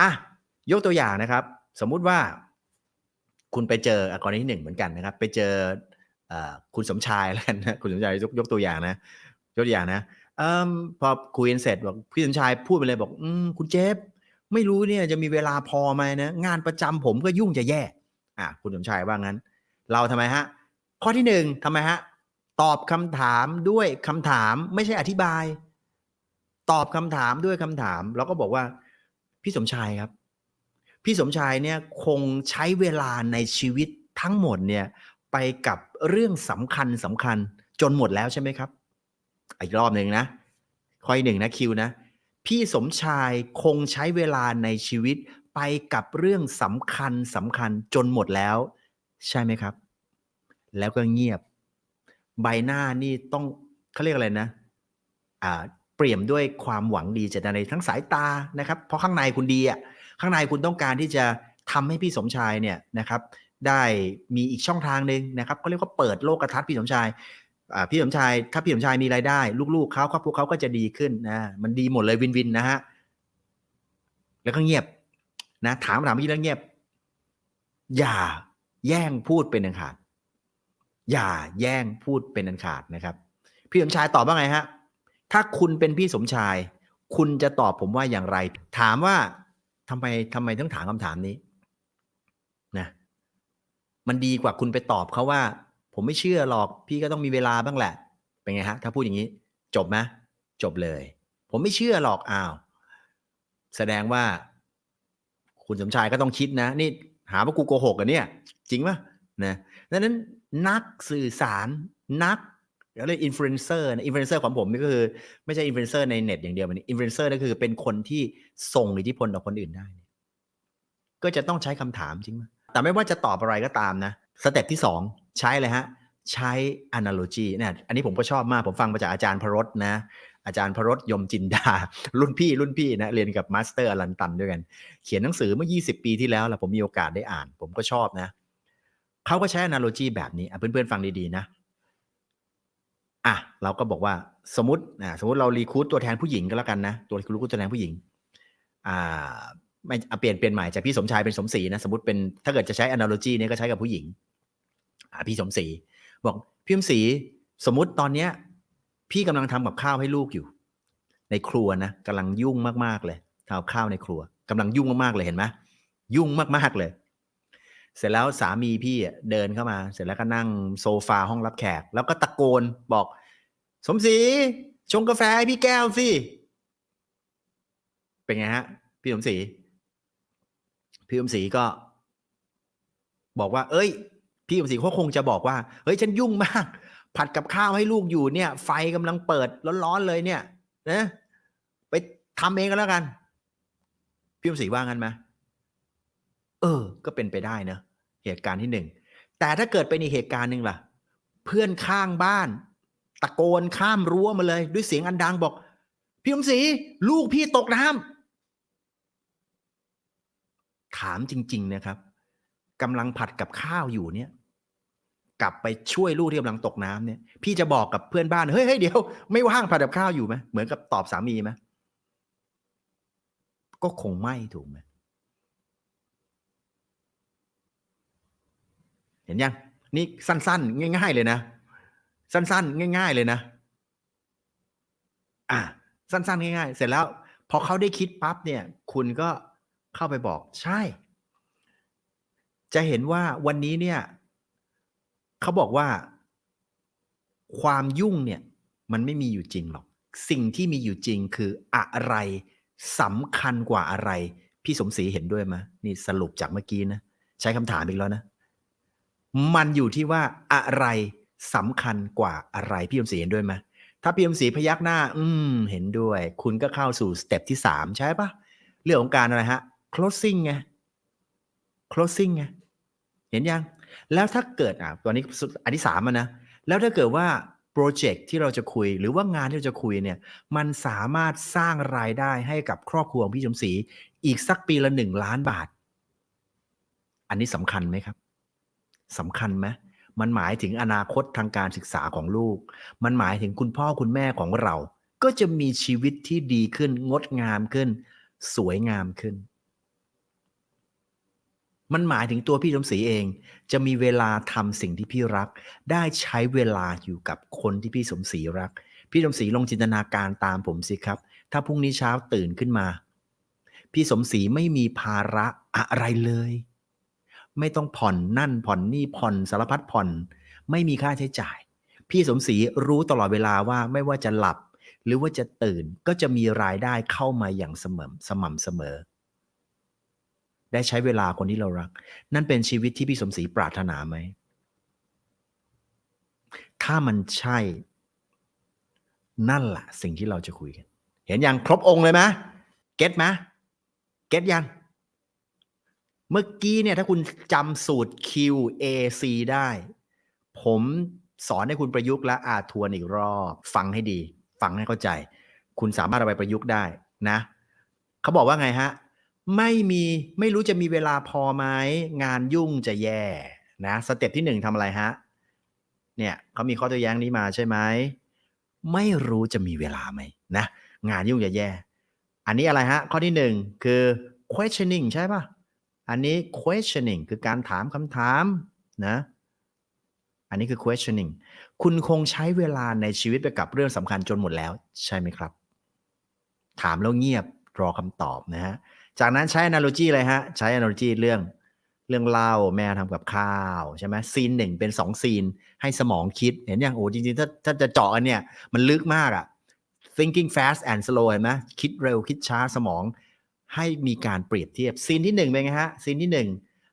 อะยกตัวอย่างนะครับ สมมุติว่า คุณไปเจอกรณีที่หนึ่งเหมือนกันนะครับ ไปเจออคุณสมชายแล้วกันนะคุณสมชายยกยกตัวอย่างนะยกตัวอย่างนะอพอคุยกันเสร็จบอกพี่สมชายพูดไปเลยบอก อืมคุณเจฟไม่รู้เนี่ยจะมีเวลาพอไหมนะงานประจำผมก็ยุ่งจะแย่ อะคุณสมชายว่างั้น เราทำไมฮะ ข้อที่หนึ่งทำไมฮะ ตอบคำถามด้วยคำถามไม่ใช่อธิบาย ตอบคำถามด้วยคำถาม แล้วก็บอกว่า พี่สมชายครับ พี่สมชายเนี่ยคงใช้เวลาในชีวิตทั้งหมดเนี่ยไปกับเรื่องสำคัญสำคัญจนหมดแล้วใช่ไหมครับ อีกรอบหนึ่งนะข้อที่หนึ่งนะคิวนะ พี่สมชายคงใช้เวลาในชีวิตไปกับเรื่องสำคัญสำคัญจนหมดแล้ว ใช่ไหมครับ แล้วก็เงียบ ใบหน้านี่ต้องเขาเรียกอะไรนะ อ่า เปลี่ยมด้วยความหวังดีเจตนาทั้งสายตานะครับ เพราะข้างในคุณดีอะข้างในคุณต้องการที่จะทำให้พี่สมชายเนี่ยนะครับ ได้มีอีกช่องทางหนึ่งนะครับก็เรียกว่าเปิดโลกทัศน์พี่สมชายอ่าพี่สมชายถ้าพี่สมชายมีรายได้ ลูกๆเขาครอบครัวเขาก็จะดีขึ้นนะมันดีหมดเลยวินวินนะฮะแล้วก็เงียบนะถามถามพี่แล้วเงียบ อย่าแย่งพูดเป็นอันขาด อย่าแย่งพูดเป็นอันขาดนะครับ พี่สมชายตอบว่าไงฮะ ถ้าคุณเป็นพี่สมชาย คุณจะตอบผมว่าอย่างไร ถามว่าทำไมทำไมต้องถามคำถามนี้นะมันดีกว่าคุณไปตอบเขาว่า ผมไม่เชื่อหรอกพี่ก็ต้องมีเวลาบ้างแหละ เป็นไงฮะ ถ้าพูดอย่างนี้ จบไหมจบเลย ผมไม่เชื่อหรอกอ้าว แสดงว่า คุณสมชายก็ต้องคิดนะ นี่หาว่ากูโกหกกันเนี่ย จริงปะนะดังนั้นนักสื่อสารนัก เรียกอินฟลูเอนเซอร์นะอินฟลูเอนเซอร์ของผมนี่ก็คือ ไม่ใช่อินฟลูเอนเซอร์ในเน็ตอย่างเดียวมันอินฟลูเอนเซอร์ก็คือเป็นคนที่ส่งอิทธิพลต่อคนอื่นได้ ก็จะต้องใช้คำถามจริงไหมแต่ไม่ว่าจะตอบอะไรก็ตามนะสเต็ปที่สองใช้เลยฮะ ใช้ analogy เนี่ยอันนี้ผมก็ชอบมาก ผมฟังมาจากอาจารย์พรสนะ อาจารย์พรสยมจินดา รุ่นพี่รุ่นพี่นะ เรียนกับมาสเตอร์อลันตันด้วยกัน เขียนหนังสือเมื่อ 20 ปีที่แล้วแหละผมมีโอกาสได้อ่าน ผมก็ชอบนะ เขาก็ใช้ analogy แบบนี้เพื่อนๆฟังดีๆนะ อะเราก็บอกว่าสมมติอ่าสมมติเรารีคูดตัวแทนผู้หญิงก็แล้วกันนะตัวรีคูดตัวแทนผู้หญิง อ่า ไม่อะเปลี่ยนเปลี่ยนใหม่จากพี่สมชายเป็นสมศรีนะสมมติเป็นถ้าเกิดจะใช้ analogy เนี่ยก็ใช้กับผู้หญิง อ่าพี่สมศรีบอกพี่สมศรีสมมติตอนเนี้ย พี่กำลังทำกับข้าวให้ลูกอยู่ ในครัวนะกำลังยุ่งมากๆเลยทำข้าวในครัวกำลังยุ่งมากๆเลยเห็นไหมยุ่งมากๆเลย เสร็จแล้วสามีพี่อะเดินเข้ามา เสร็จแล้วก็นั่งโซฟาห้องรับแขก แล้วก็ตะโกนบอก สมศรีชงกาแฟให้พี่แก้วสิเป็นไงฮะ พี่สมศรีพี่สมศรีก็ บอกว่า เอ้ย พี่สมศรีเขาคงจะบอกว่า เฮ้ย ฉันยุ่งมาก ผัดกับข้าวให้ลูกอยู่เนี่ย ไฟกำลังเปิดร้อนๆเลยเนี่ยนะไปทำเองก็แล้วกัน พี่สมศรีว่างั้นไหม เออ ก็เป็นไปได้เนอะเหตุการณ์ที่หนึ่งแต่ถ้าเกิดเป็นอีกเหตุการณ์หนึ่งล่ะ เพื่อนข้างบ้าน ตะโกนข้ามรั้วมาเลย ด้วยเสียงอันดังบอก พี่สมศรีลูกพี่ตกน้ำถามจริง ๆ นะครับกำลังผัดกับข้าวอยู่เนี่ย กลับไปช่วยลูกที่กำลังตกน้ำเนี่ย พี่จะบอกกับเพื่อนบ้านเฮ้ยเดี๋ยวไม่ว่างผัดกับข้าวอยู่ไหมเหมือนกับตอบสามีไหมก็คงไม่ถูกไหม ห็นยัง นี่สั้น ๆ ง่าย ๆ เลยนะ สั้น ๆ ง่าย ๆ เลยนะ อะสั้น ๆ ง่าย ๆ เสร็จแล้วพอเขาได้คิดปั๊บเนี่ย คุณก็เข้าไปบอก ใช่ จะเห็นว่าวันนี้เนี่ยเขาบอกว่า ความยุ่งเนี่ย มันไม่มีอยู่จริงหรอก สิ่งที่มีอยู่จริงคืออะไรสำคัญกว่าอะไร พี่สมศรีเห็นด้วยไหมนี่สรุปจากเมื่อกี้นะ ใช้คำถามอีกแล้วนะ มันอยู่ที่ว่าอะไรสำคัญกว่าอะไรพี่สมศรีเห็นด้วยไหมถ้าพี่สมศรีพยักหน้า อืม เห็นด้วย คุณก็เข้าสู่สเต็ปที่สามใช่ปะเรื่องของการอะไรฮะ closing ไง closing ไงเห็นยัง แล้วถ้าเกิดอะตอนนี้อันที่สามนะ แล้วถ้าเกิดว่าโปรเจกต์ที่เราจะคุยหรือว่างานที่เราจะคุยเนี่ย มันสามารถสร้างรายได้ให้กับครอบครัวของพี่สมศรีอีกสักปีละหนึ่งล้านบาท อันนี้สำคัญไหมครับ สำคัญไหมมันหมายถึงอนาคตทางการศึกษาของลูก มันหมายถึงคุณพ่อคุณแม่ของเรา ก็จะมีชีวิตที่ดีขึ้น งดงามขึ้น สวยงามขึ้น มันหมายถึงตัวพี่สมศรีเอง จะมีเวลาทำสิ่งที่พี่รัก ได้ใช้เวลาอยู่กับคนที่พี่สมศรีรัก พี่สมศรีลองจินตนาการตามผมสิครับ ถ้าพรุ่งนี้เช้าตื่นขึ้นมา พี่สมศรีไม่มีภาระอะไรเลย ไม่ต้องผ่อนนั่นผ่อนนี่ผ่อนสารพัดผ่อน ไม่มีค่าใช้จ่าย พี่สมศรีรู้ตลอดเวลาว่าไม่ว่าจะหลับ หรือว่าจะตื่นก็จะมีรายได้เข้ามาอย่างเสมอสม่ำเสมอ ได้ใช้เวลาคนที่เรารัก นั่นเป็นชีวิตที่พี่สมศรีปรารถนาไหมถ้ามันใช่ นั่นแหละสิ่งที่เราจะคุยกัน เห็นอยังครบองค์เลยไหมเก็ตไหมเก็ตยัง เมื่อกี้เนี่ยถ้าคุณจำสูตร QAC ได้ ผมสอนให้คุณประยุกต์และอาทวนอีกรอบฟังให้ดี ฟังให้เข้าใจ คุณสามารถเอาไปประยุกต์ได้นะเขาบอกว่าไงฮะ ไม่มีไม่รู้จะมีเวลาพอไหมงานยุ่งจะแย่นะสเต็ปที่หนึ่งทำอะไรฮะเนี่ยเขามีข้อตัวแย้งนี้มาใช่ไหมไม่รู้จะมีเวลาไหมนะงานยุ่งจะแย่ อันนี้อะไรฮะ ข้อที่หนึ่งคือ questioning ใช่ป่ะ อันนี้ questioning คือการถามคำถามนะ อันนี้คือ questioning คุณคงใช้เวลาในชีวิตไปกับเรื่องสำคัญจนหมดแล้ว ใช่ไหมครับ ถามแล้วเงียบรอคำตอบนะฮะ จากนั้นใช้ analogy เลยฮะ ใช้ analogy เรื่องเรื่องเล่าแม่ทำกับข้าวใช่ไหมซีนหนึ่งเป็นสองซีน ให้สมองคิดเห็นยังโอ้จริงๆ ถ้าถ้าจะเจาะอันเนี่ยมันลึกมากอะ thinking fast and slow เห็นไหมคิดเร็วคิดช้าสมอง ให้มีการเปรียบเทียบซีนที่หนึ่งเป็นไงฮะซีนที่หนึ่ง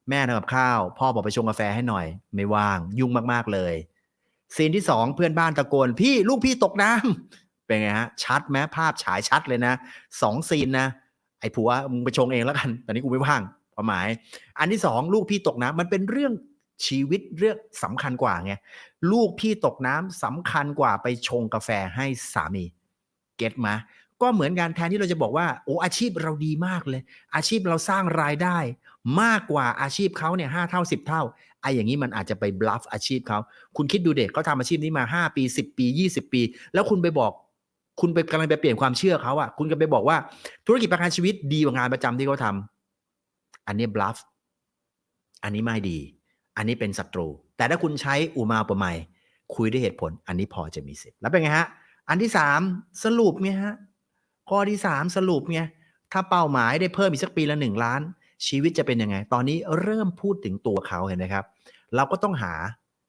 แม่ทำกับข้าว พ่อบอกไปชงกาแฟให้หน่อย ไม่ว่างยุ่งมากๆเลย ซีนที่สองเพื่อนบ้านตะโกน พี่ลูกพี่ตกน้ำเป็นไงฮะ ชัดไหมภาพฉายชัดเลยนะสองซีนนะ ไอ้ผัวมึงไปชงเองแล้วกันตอนนี้กูไม่ว่างความหมาย อันที่สองลูกพี่ตกน้ำมันเป็นเรื่องชีวิตเรื่องสำคัญกว่าไงลูกพี่ตกน้ำสำคัญกว่าไปชงกาแฟให้สามี เก็ตมา ก็เหมือนกันแทนที่เราจะบอกว่าโอ้อาชีพเราดีมากเลย อาชีพเราสร้างรายได้ มากกว่าอาชีพเขาเนี่ยห้าเท่าสิบเท่าไอ้อย่างนี้มันอาจจะไปบลัฟอาชีพเขาคุณคิดดูเด็กเขาทำอาชีพนี้มาห้าปีสิบปียี่สิบปี แล้วคุณไปบอกคุณไปกำลังไปเปลี่ยนความเชื่อเขาอะคุณก็ไปบอกว่าธุรกิจประกันชีวิตดีกว่างานประจำที่เขาทำอันนี้บลัฟอันนี้ไม่ดี อันนี้เป็นศัตรู แต่ถ้าคุณใช้อุมาอุปไมยคุยด้วยเหตุผล อันนี้พอจะมีสิทธิ์แล้วเป็นไงฮะ อันที่สามสรุปไงฮะ ข้อที่สามสรุปไงถ้าเป้าหมายได้เพิ่มอีกสักปีละหนึ่งล้าน ชีวิตจะเป็นยังไง ตอนนี้เริ่มพูดถึงตัวเขาเห็นไหมครับ เราก็ต้องหา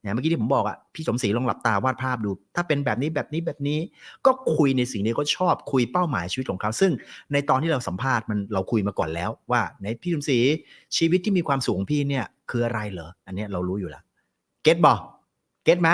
อย่างเมื่อกี้ที่ผมบอกอะพี่สมศรีลองหลับตาวาดภาพดู ถ้าเป็นแบบนี้แบบนี้แบบนี้ ก็คุยในสิ่งที่เขาชอบคุยเป้าหมายชีวิตของเขา ซึ่งในตอนที่เราสัมภาษณ์มันเราคุยมาก่อนแล้ว ว่าในพี่สมศรีชีวิตที่มีความสุขของพี่เนี่ยคืออะไรเหรออันนี้เรารู้อยู่แล้วเก็ตบอกเก็ตไหม